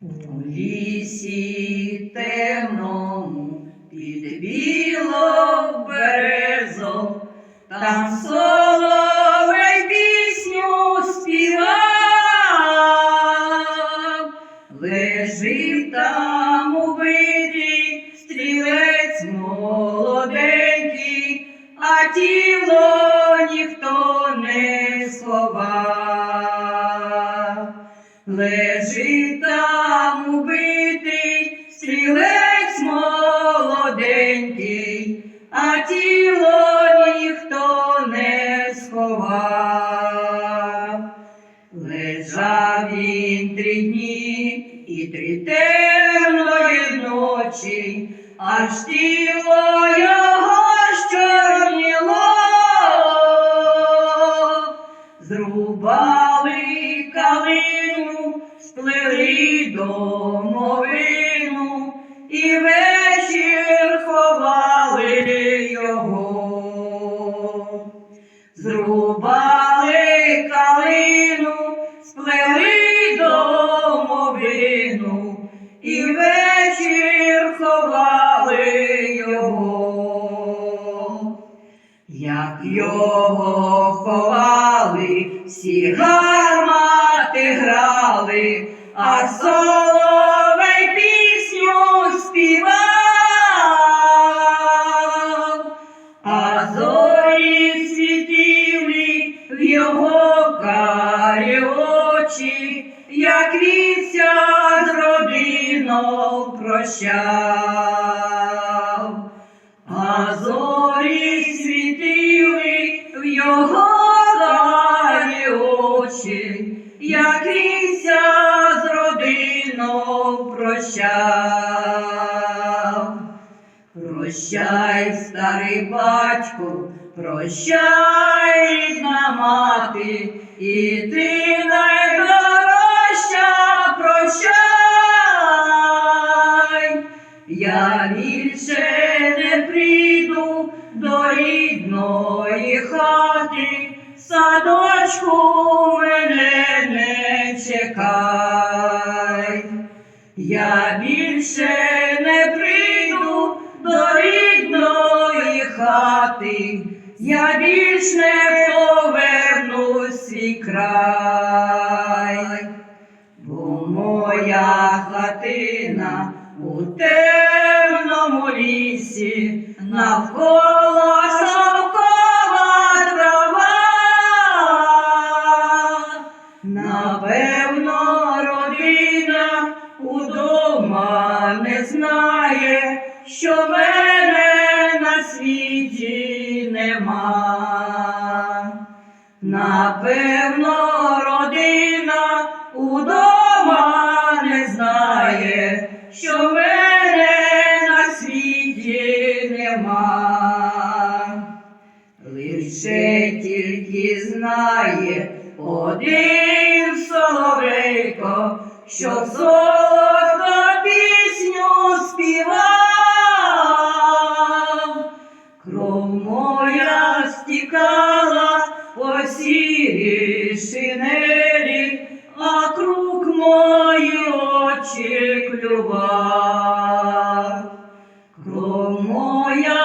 У лісі темному під білом березом, там соловей пісню співав, лежив там убитий стрілець молоденький, а тіло Лежить там убитий стрілець молоденький, а тіло ніхто не сховав. Лежав він три дні і три темної ночі, аж тіло його домовину, і вечір ховали його. Зрубали калину, сплели домовину, і вечір ховали його. Як його ховали, всі його карі очі, як вівся з родиною прощав. Прощай, старий батько, прощай, рідна мати, і ти найдорожча, прощай. Я більше не прийду до рідної хати, садочку мене не чекай. Я більше рідної я більш не поверну свій край, бо моя хатина у темному лісі навколо нема. Напевно, родина удома не знає, що мене на світі нема. Лише тільки знає один соловейко, що золото сірі шинелі, а круг мої очі клюва. Кров моя